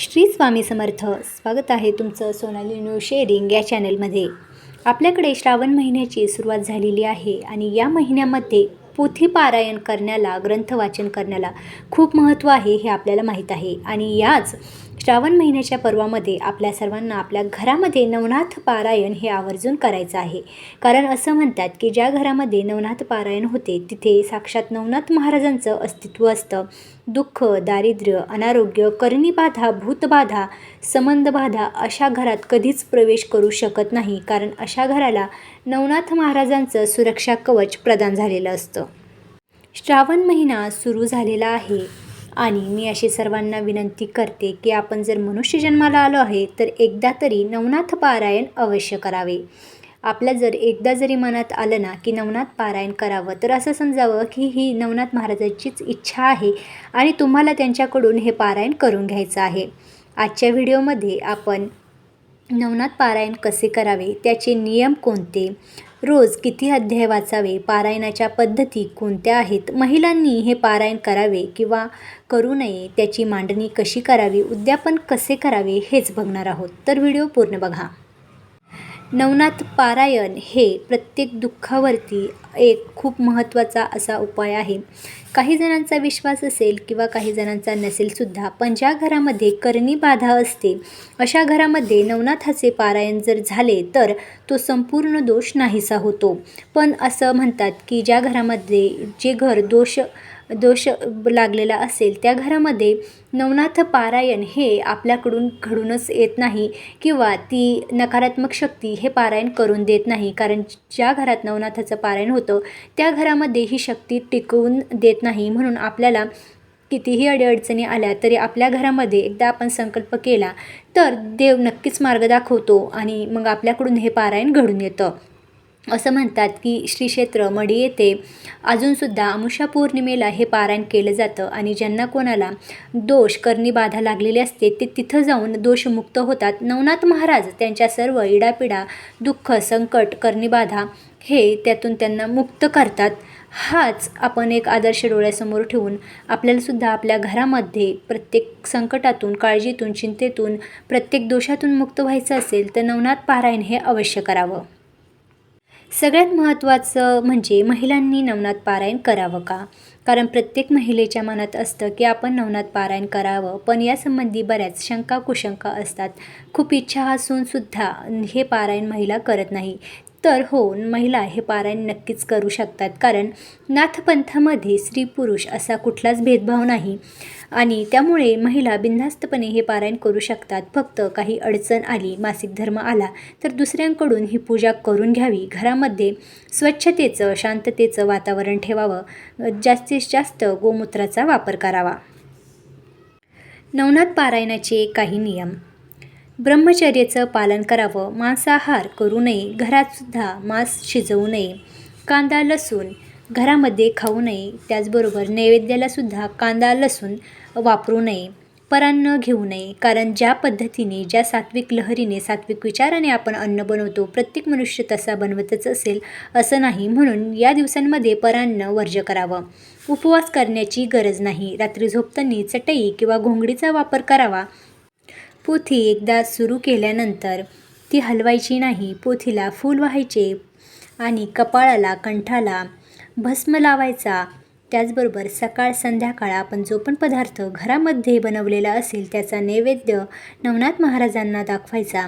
श्री स्वामी समर्थ. स्वागत आहे तुमचं सोनाली न्यू शेअरिंग या चॅनलमध्ये आपल्याकडे श्रावण महिन्याची सुरुवात झालेली आहे आणि या महिन्यामध्ये पोथीपारायण करण्याला ग्रंथ वाचन करण्याला खूप महत्त्व आहे हे आपल्याला माहीत आहे. आणि याच श्रावण महिन्याच्या पर्वामध्ये आपल्या सर्वांना आपल्या घरामध्ये नवनाथ पारायण हे आवर्जून करायचं आहे. कारण असं म्हणतात की ज्या घरामध्ये नवनाथ पारायण होते तिथे साक्षात नवनाथ महाराजांचं अस्तित्व असतं. दुःख दारिद्र्य अनारोग्य करणीबाधा भूतबाधा संबंधबाधा अशा घरात कधीच प्रवेश करू शकत नाही. कारण अशा घराला नवनाथ महाराजांचं सुरक्षा कवच प्रदान झालेलं असतं. श्रावण महिना सुरू झालेला आहे. आणि मी अशी सर्वांना विनंती करते की आपण जर मनुष्य जन्माला आलो आहे तर एकदा तरी नवनाथ पारायण अवश्य करावे. आपल्या जर एकदा जरी मनात आलं ना की नवनाथ पारायण करावं तर असं समजावं की ही नवनाथ महाराजांचीच इच्छा आहे आणि तुम्हाला त्यांच्याकडून हे पारायण करून घ्यायचं आहे. आजच्या व्हिडिओमध्ये आपण नवनाथ पारायण कसे करावे त्याचे नियम कोणते रोज किती अध्याय वाचावे पारायणाच्या पद्धती कोणत्या आहेत महिलांनी हे पारायण करावे किंवा करू नये त्याची मांडणी कशी करावी उद्यापन कसे करावे हेच बघणार आहोत. तर व्हिडिओ पूर्ण बघा. नवनाथ पारायण हे प्रत्येक दुःखावरती एक खूप महत्त्वाचा असा उपाय आहे. काही जणांचा विश्वास असेल किंवा काही जणांचा नसेलसुद्धा पण ज्या घरामध्ये करणी बाधा असते अशा घरामध्ये नवनाथाचे पारायण जर झाले तर तो संपूर्ण दोष नाहीसा होतो. पण असं म्हणतात की ज्या घरामध्ये जे घर दोष दोष लागलेला असेल त्या घरामध्ये नवनाथ पारायण हे आपल्याकडून घडूनच येत नाही किंवा ती नकारात्मक शक्ती हे पारायण करून देत नाही. कारण ज्या घरात नवनाथाचं पारायण होतं त्या घरामध्ये ही शक्ती टिकवून देत नाही. म्हणून आपल्याला कितीही अडीअडचणी आल्या तरी आपल्या घरामध्ये एकदा आपण संकल्प केला तर देव नक्कीच मार्ग दाखवतो आणि मग आपल्याकडून हे पारायण घडून येतं. असं म्हणतात की श्री क्षेत्र मडी येथे अजूनसुद्धा अमुषा पौर्णिमेला हे पारायण केलं जातं आणि ज्यांना कोणाला दोष करणी बाधा लागलेली असते ते तिथं जाऊन दोषमुक्त होतात. नवनाथ महाराज त्यांच्या सर्व इडापिडा दुःख संकट करणीबाधा हे त्यातून त्यांना मुक्त करतात. हाच आपण एक आदर्श डोळ्यासमोर ठेवून आपल्यालासुद्धा आपल्या घरामध्ये प्रत्येक संकटातून काळजीतून चिंतेतून प्रत्येक दोषातून मुक्त व्हायचं असेल तर नवनाथ पारायण हे अवश्य करावं. सगळ्यात महत्त्वाचं म्हणजे महिलांनी नवनाथ पारायण करावं का? कारण प्रत्येक महिलेच्या मनात असतं की आपण नवनाथ पारायण करावं पण यासंबंधी बऱ्याच शंका कुशंका असतात. खूप इच्छा असूनसुद्धा हे पारायण महिला करत नाही. तर हो महिला हे पारायण नक्कीच करू शकतात. कारण नाथपंथामध्ये स्त्री पुरुष असा कुठलाच भेदभाव नाही. आणि त्यामुळे महिला बिनधास्तपणे हे पारायण करू शकतात. फक्त काही अडचण आली मासिक धर्म आला तर दुसऱ्यांकडून ही पूजा करून घ्यावी. घरामध्ये स्वच्छतेचं शांततेचं वातावरण ठेवावं. जास्तीत जास्त गोमूत्राचा वापर करावा. नवनाथ पारायणाचे काही नियम. ब्रह्मचर्याचं पालन करावं. मांसाहार करू नये. घरातसुद्धा मांस शिजवू नये. कांदा लसूण. घरामध्ये खाऊ नये. त्याचबरोबर नैवेद्यालासुद्धा कांदा लसूण वापरू नये परान्न घेऊ नये. कारण ज्या पद्धतीने ज्या सात्विक लहरीने सात्विक विचाराने आपण अन्न बनवतो प्रत्येक मनुष्य तसा बनवतच असेल असं नाही. म्हणून या दिवसांमध्ये परान्न वर्ज्य करावं. उपवास करण्याची गरज नाही. रात्री झोपताना चटई किंवा घोंगडीचा वापर करावा. पोथी एकदा सुरू केल्यानंतर ती हलवायची नाही. पोथीला फूल व्हायचे आणि कपाळाला कंठाला भस्म लावायचा. त्याचबरोबर सकाळ संध्याकाळ आपण जो पण पदार्थ घरामध्ये बनवलेला असेल त्याचा नैवेद्य नवनाथ महाराजांना दाखवायचा.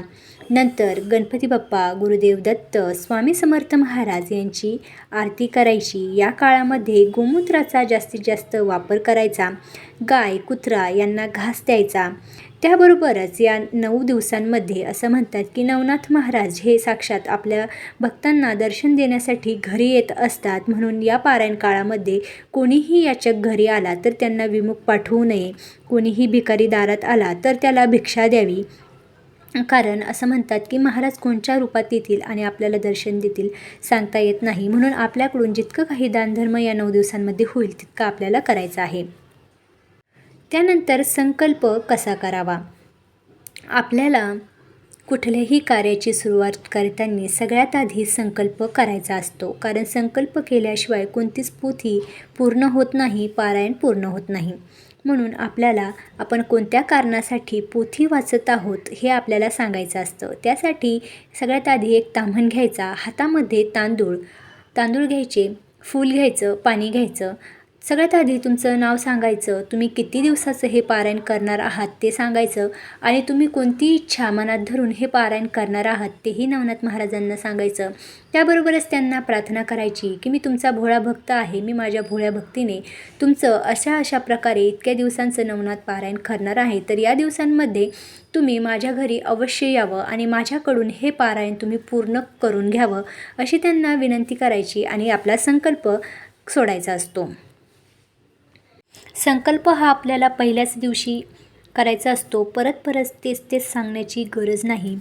नंतर गणपती बाप्पा गुरुदेव दत्त स्वामी समर्थ महाराज यांची आरती करायची. या काळामध्ये गोमूत्राचा जास्तीत जास्त वापर करायचा. गाय कुत्रा यांना घास द्यायचा. त्याबरोबरच या नऊ दिवसांमध्ये असं म्हणतात की नवनाथ महाराज हे साक्षात आपल्या भक्तांना दर्शन देण्यासाठी घरी येत असतात. म्हणून या पारायण काळामध्ये कोणीही याच्या घरी आला तर त्यांना विमुख पाठवू नये. कोणीही भिकारी दारात आला तर त्याला भिक्षा द्यावी. कारण असं म्हणतात की महाराज कोणत्या रूपात येतील आणि आपल्याला दर्शन देतील सांगता येत नाही. म्हणून आपल्याकडून जितकं काही दानधर्म या नऊ दिवसांमध्ये होईल तितकं आपल्याला करायचं आहे. त्यानंतर संकल्प कसा करावा? आपल्याला कुठल्याही कार्याची सुरुवात करताना सगळ्यात आधी संकल्प करायचा असतो. कारण संकल्प केल्याशिवाय कोणतीच पोथी पूर्ण होत नाही पारायण पूर्ण होत नाही. म्हणून आपल्याला आपण कोणत्या कारणासाठी पोथी वाचत आहोत हे आपल्याला सांगायचं असतं. त्यासाठी सगळ्यात आधी एक ताम्हण घ्यायचा. हातामध्ये तांदूळ तांदूळ घ्यायचे फूल घ्यायचं पाणी घ्यायचं. सगळ्यात आधी तुमचं नाव सांगायचं तुम्ही किती दिवसाचं हे पारायण करणार आहात ते सांगायचं आणि तुम्ही कोणती इच्छा मनात धरून हे पारायण करणार आहात तेही नवनाथ महाराजांना सांगायचं. त्याबरोबरच त्यांना प्रार्थना करायची की मी तुमचा भोळा भक्त आहे मी माझ्या भोळ्या भक्तीने तुमचं अशा अशा प्रकारे इतक्या दिवसांचं नवनाथ पारायण करणार आहे. तर या दिवसांमध्ये तुम्ही माझ्या घरी अवश्य यावं आणि माझ्याकडून हे पारायण तुम्ही पूर्ण करून घ्यावं अशी त्यांना विनंती करायची आणि आपला संकल्प सोडायचा असतो. संकल्प हा आपल्याला पहिल्याच दिवशी करायचा असतो. परत परत तेच तेच सांगण्याची गरज नाही.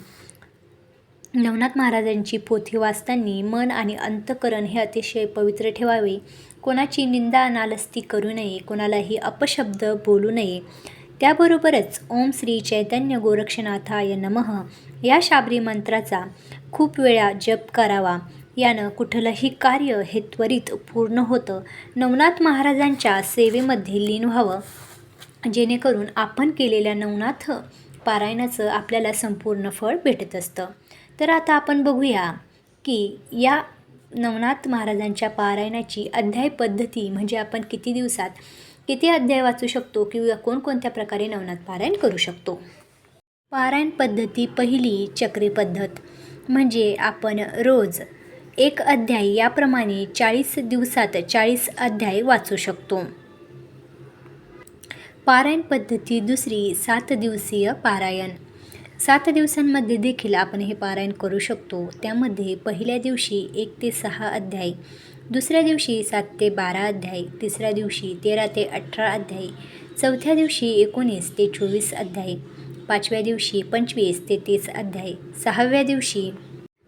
नवनाथ महाराजांची पोथी वाचताना मन आणि अंतकरण हे अतिशय पवित्र ठेवावे. कोणाची निंदा नालस्ती करू नये कोणालाही अपशब्द बोलू नये. त्याबरोबरच ओम श्री चैतन्य गोरक्षनाथाय नमः. या शाबरी मंत्राचा खूप वेळा जप करावा. यानं कुठलंही कार्य हे त्वरित पूर्ण होतं. नवनाथ महाराजांच्या सेवेमध्ये लीन व्हावं. जेणेकरून आपण केलेल्या नवनाथ पारायणाचं आपल्याला संपूर्ण फळ भेटत असतं. तर आता आपण बघूया की या नवनाथ महाराजांच्या पारायणाची अध्याय पद्धती म्हणजे आपण किती दिवसात किती अध्याय वाचू शकतो किंवा कोणकोणत्या प्रकारे नवनाथ पारायण करू शकतो? पारायण पद्धती पहिली चक्री पद्धत. म्हणजे आपण रोज एक अध्याय याप्रमाणे चाळीस दिवसात चाळीस अध्याय वाचू शकतो. पारायण पद्धती दुसरी सात दिवसीय पारायण. सात दिवसांमध्ये देखील आपण हे पारायण करू शकतो. त्यामध्ये पहिल्या दिवशी एक ते सहा अध्याय दुसऱ्या दिवशी सात ते बारा अध्याय तिसऱ्या दिवशी तेरा ते अठरा अध्याय चौथ्या दिवशी एकोणीस ते चोवीस अध्याय पाचव्या दिवशी पंचवीस ते तीस अध्याय सहाव्या दिवशी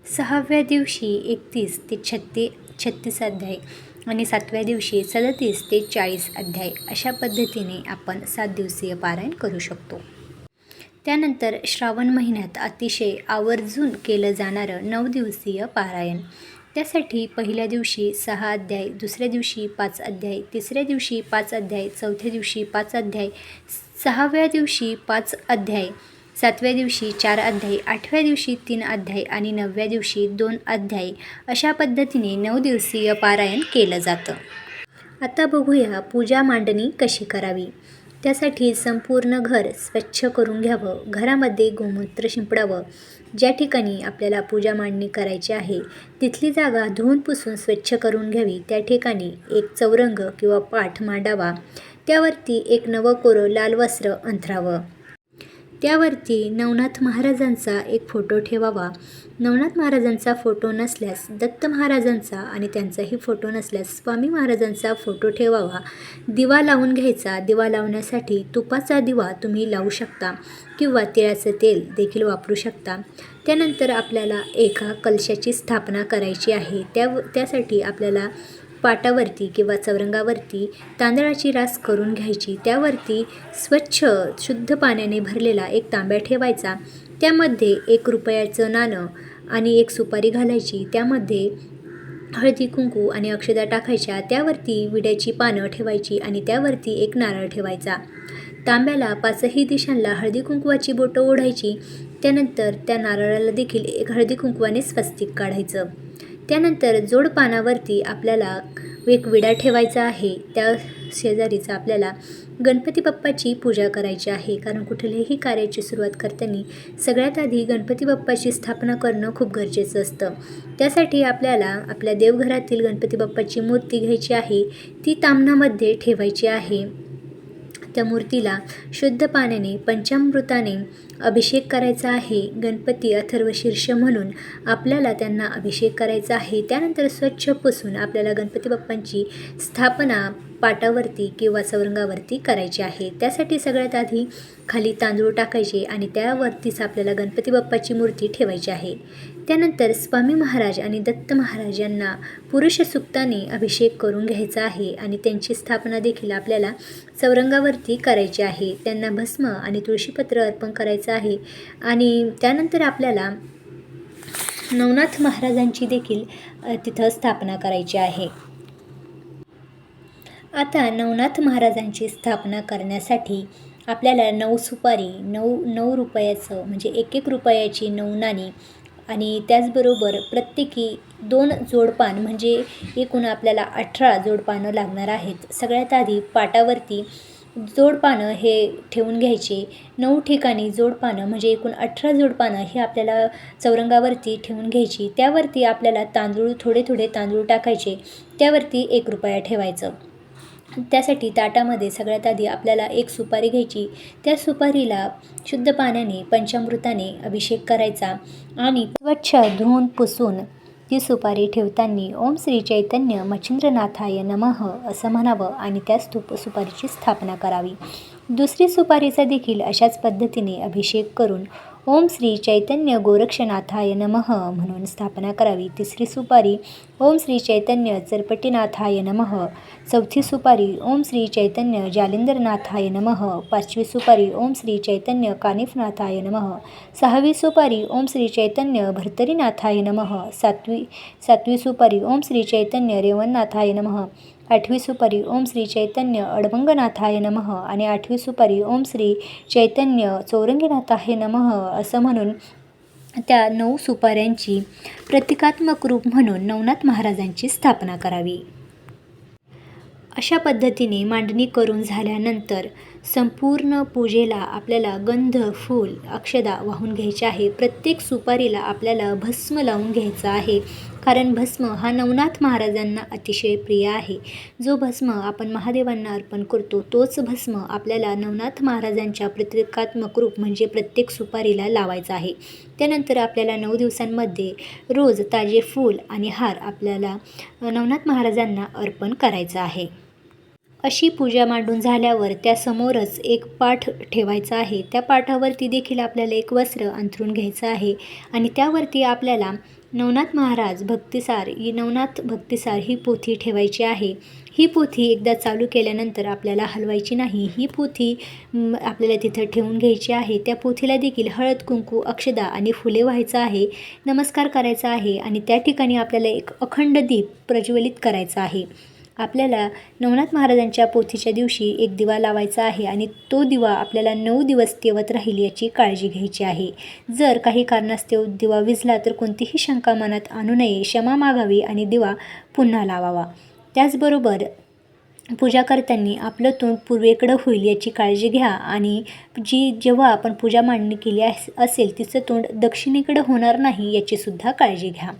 सहाव्या दिवशी एकतीस ते छत्ती छत्तीस अध्याय आणि सातव्या दिवशी सदतीस ते चाळीस अध्याय अशा पद्धतीने आपण सात दिवसीय पारायण करू शकतो. त्यानंतर श्रावण महिन्यात अतिशय आवर्जून केलं जाणारं नऊ दिवसीय पारायण. त्यासाठी पहिल्या दिवशी सहा अध्याय दुसऱ्या दिवशी पाच अध्याय तिसऱ्या दिवशी पाच अध्याय चौथ्या दिवशी पाच अध्याय सहाव्या दिवशी पाच अध्याय सातव्या दिवशी चार अध्याय आठव्या दिवशी तीन अध्याय आणि नवव्या दिवशी दोन अध्याय अशा पद्धतीने नऊ दिवसीय पारायण केलं जातं. आता बघूया पूजा मांडणी कशी करावी? त्यासाठी संपूर्ण घर स्वच्छ करून घ्यावं घरामध्ये गोमूत्र शिंपडावं. ज्या ठिकाणी आपल्याला पूजा मांडणी करायची आहे तिथली जागा धुवून पुसून स्वच्छ करून घ्यावी. त्या ठिकाणी एक चौरंग किंवा पाठ मांडावा. त्यावरती एक नवं कोरं लाल वस्त्र अंथरावं. त्यावरती नवनाथ महाराजांचा एक फोटो ठेवावा. नवनाथ महाराजांचा फोटो नसल्यास दत्त महाराजांचा आणि त्यांचाही फोटो नसल्यास स्वामी महाराजांचा फोटो ठेवावा. दिवा लावून घ्यायचा. दिवा लावण्यासाठी तुपाचा दिवा तुम्ही लावू शकता किंवा तिळाचं तेल देखील वापरू शकता. त्यानंतर आपल्याला एका कलशाची स्थापना करायची आहे. त्या त्यासाठी आपल्याला पाटावरती किंवा चौरंगावरती तांदळाची रास करून घ्यायची. त्यावरती स्वच्छ शुद्ध पाण्याने भरलेला एक तांब्या ठेवायचा. त्यामध्ये एक रुपयाचं नाणं आणि एक सुपारी घालायची. त्यामध्ये हळदी कुंकू आणि अक्षदा टाकायच्या. त्यावरती विड्याची पानं ठेवायची आणि त्यावरती एक नारळ ठेवायचा. तांब्याला पाचही दिशांना हळदी कुंकवाची बोटं ओढायची. त्यानंतर त्या नारळाला देखील एक हळदी कुंकवाने स्वस्तिक काढायचं. त्यानंतर जोड पानावरती आपल्याला एक विडा ठेवायचा आहे. त्या शेजारीचा आपल्याला गणपती बाप्पाची पूजा करायची आहे. कारण कुठल्याही कार्याची सुरुवात करताना सगळ्यात आधी गणपती बाप्पाची स्थापना करणं खूप गरजेचं असतं. त्यासाठी आपल्याला आपल्या देवघरातील गणपती बाप्पाची मूर्ती घ्यायची आहे. ती तामणामध्ये ठेवायची आहे. त्या मूर्तीला शुद्ध पाण्याने पंचामृताने अभिषेक करायचा आहे. गणपती अथर्व शीर्ष म्हणून आपल्याला त्यांना अभिषेक करायचा आहे. त्यानंतर स्वच्छ पुसून आपल्याला गणपती बाप्पांची स्थापना पाटावरती किंवा चौरंगावरती करायची आहे. त्यासाठी सगळ्यात आधी खाली तांदूळ टाकायचे आणि त्यावरतीच आपल्याला गणपती बाप्पाची मूर्ती ठेवायची आहे. त्यानंतर स्वामी महाराज आणि दत्त महाराज यांना पुरुष सुक्ताने अभिषेक करून घ्यायचा आहे आणि त्यांची स्थापना देखील आपल्याला चौरंगावरती करायची आहे. त्यांना भस्म आणि तुळशीपत्र अर्पण करायचं आहे आणि त्यानंतर आपल्याला नवनाथ महाराजांची देखील तिथं स्थापना करायची आहे. आता नवनाथ महाराजांची स्थापना करण्यासाठी आपल्याला नऊ सुपारी नऊ नऊ रुपयाचं म्हणजे एक एक रुपयाची नऊ नाणी आणि त्याचबरोबर प्रत्येकी दोन जोडपान म्हणजे एकूण आपल्याला अठरा जोडपानं लागणार आहेत. सगळ्यात आधी पाटावरती जोडपानं हे ठेवून घ्यायचे. नऊ ठिकाणी जोडपानं म्हणजे एकूण अठरा जोडपानं हे आपल्याला चौरंगावरती ठेवून घ्यायची. त्यावरती आपल्याला तांदूळ थोडे थोडे तांदूळ टाकायचे. त्यावरती एक रुपया ठेवायचं. त्यासाठी ताटामध्ये सगळ्यात आधी आपल्याला एक सुपारी घ्यायची. त्या सुपारीला शुद्ध पाण्याने पंचामृताने अभिषेक करायचा आणि स्वच्छ धुवून पुसून ती सुपारी ठेवताना ओम श्री चैतन्य मच्छिंद्रनाथाय नमः असं म्हणावं आणि त्या स्तूप सुपारीची स्थापना करावी. दुसरी सुपारीचा देखील अशाच पद्धतीने अभिषेक करून ओम श्री चैतन्य गोरक्षनाथाय नमः म्हणून स्थापना करावी. तिसरी सुपारी ओम श्री चैतन्य चरपटीनाथाय नमः. चौथी सुपारी ओम श्री चैतन्य जालिंदरनाथाय नमः. पाचवी सुपारी ओम श्री चैतन्य कानिफनाथाय नमः. सहावी सुपारी ओम श्री चैतन्य भर्तरीनाथाय नमः. सातवी सातवी सुपारी ओम श्री चैतन्य रेवणनाथाय नमः. आठवी सुपारी ओम श्री चैतन्य अडभंगनाथाय नमः आणि आठवी सुपारी ओम श्री चैतन्य चौरंगीनाथाय नमः असं म्हणून त्या नऊ सुपाऱ्यांची प्रतिकात्मक रूप म्हणून नवनाथ महाराजांची स्थापना करावी. अशा पद्धतीने मांडणी करून झाल्यानंतर संपूर्ण पूजेला आपल्याला गंध फूल अक्षदा वाहून घ्यायचे आहे. प्रत्येक सुपारीला आपल्याला भस्म लावून घ्यायचं आहे. कारण भस्म हा नवनाथ महाराजांना अतिशय प्रिय आहे. जो भस्म आपण महादेवांना अर्पण करतो तोच भस्म आपल्याला नवनाथ महाराजांच्या प्रतिकात्मक रूप म्हणजे प्रत्येक सुपारीला लावायचा आहे. त्यानंतर आपल्याला नऊ दिवसांमध्ये रोज ताजे फूल आणि हार आपल्याला नवनाथ महाराजांना अर्पण करायचं आहे. अशी पूजा मांडून झाल्यावर त्यासमोरच एक पाठ ठेवायचा आहे. त्या पाठावरती देखील आपल्याला एक वस्त्र अंथरून घ्यायचं आहे आणि त्यावरती आपल्याला नवनाथ महाराज भक्तिसार ही नवनाथ भक्तिसार ही पोथी ठेवायची आहे. ही पोथी एकदा चालू केल्यानंतर आपल्याला हलवायची नाही. ही पोथी आपल्याला तिथं ठेवून घ्यायची आहे. त्या पोथीला देखील हळद कुंकू अक्षदा आणि फुले व्हायचं आहे नमस्कार करायचा आहे आणि त्या ठिकाणी आपल्याला एक अखंड दीप प्रज्वलित करायचा आहे. आपल्याला नवनाथ महाराजांच्या पोथीच्या दिवशी एक दिवा लावायचा आहे आणि तो दिवा आपल्याला नऊ दिवस तेवत राहील याची काळजी घ्यायची आहे. जर काही कारणास्तव दिवा विझला तर कोणतीही शंका मनात आणू नये क्षमा मागावी आणि दिवा पुन्हा लावावा. त्याचबरोबर पूजा करताना आपलं तोंड पूर्वेकडं होईल याची काळजी घ्या आणि जी जेव्हा आपण पूजा मांडणी केली असेल तिचं तोंड दक्षिणेकडं होणार नाही याचीसुद्धा काळजी घ्या.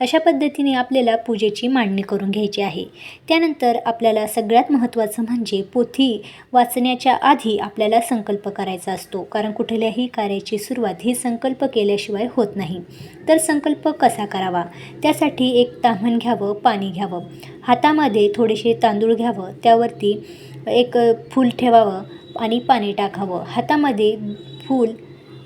अशा पद्धतीने आपल्याला पूजेची मांडणी करून घ्यायची आहे. त्यानंतर आपल्याला सगळ्यात महत्त्वाचं म्हणजे पोथी वाचण्याच्या आधी आपल्याला संकल्प करायचा असतो. कारण कुठल्याही कार्याची सुरुवात ही संकल्प केल्याशिवाय होत नाही. तर संकल्प कसा करावा? त्यासाठी एक ताम्हण घ्यावं पाणी घ्यावं. हातामध्ये थोडेसे तांदूळ घ्यावं. त्यावरती एक फूल ठेवावं आणि पाणी टाकावं. हातामध्ये फूल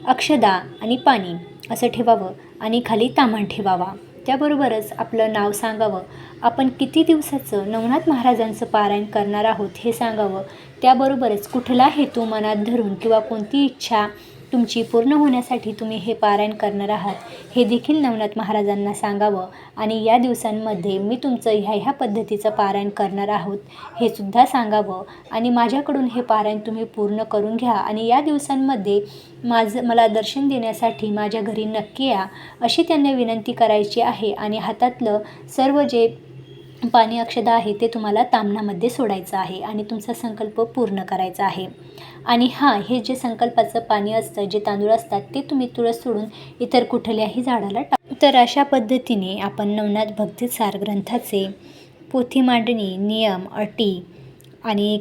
अक्षदा आणि पाणी असं ठेवावं आणि खाली ताम्हण ठेवावा. त्याबरोबरच आपलं नाव सांगावं. आपण किती दिवसाचं नवनाथ महाराजांचं पारायण करणार आहोत हे सांगावं. त्याबरोबरच कुठला हेतू मनात धरून किंवा कोणती इच्छा तुमची पूर्ण होण्यासाठी तुम्ही हे पारायण करणार आहात हे देखील नवनाथ महाराजांना सांगावं. आणि या दिवसांमध्ये मी तुमचं ह्या ह्या पद्धतीचं पारायण करणार आहोत हे सुद्धा सांगावं. आणि माझ्याकडून हे पारायण तुम्ही पूर्ण करून घ्या. आणि या दिवसांमध्ये माझं मला दर्शन देण्यासाठी माझ्या घरी नक्की या अशी त्यांना विनंती करायची आहे. आणि हातातलं सर्व जे पाणी अक्षदा आहे ते तुम्हाला तामणामध्ये सोडायचं आहे आणि तुमचा संकल्प पूर्ण करायचा आहे. आणि हां हे जे संकल्पाचं पाणी असतं जे तांदूळ असतात ते तुम्ही तुळस सोडून इतर कुठल्याही झाडाला टाक. तर अशा पद्धतीने आपण नवनाथ भक्तिसार ग्रंथाचे पोथी मांडणी नियम अटी आणि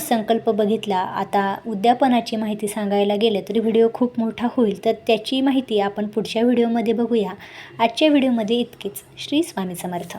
संकल्प बघितला. आता उद्यापनाची माहिती सांगायला गेलं तर व्हिडिओ खूप मोठा होईल तर त्याची माहिती आपण पुढच्या व्हिडिओमध्ये बघूया. आजच्या व्हिडिओमध्ये इतकेच. श्री स्वामी समर्थ.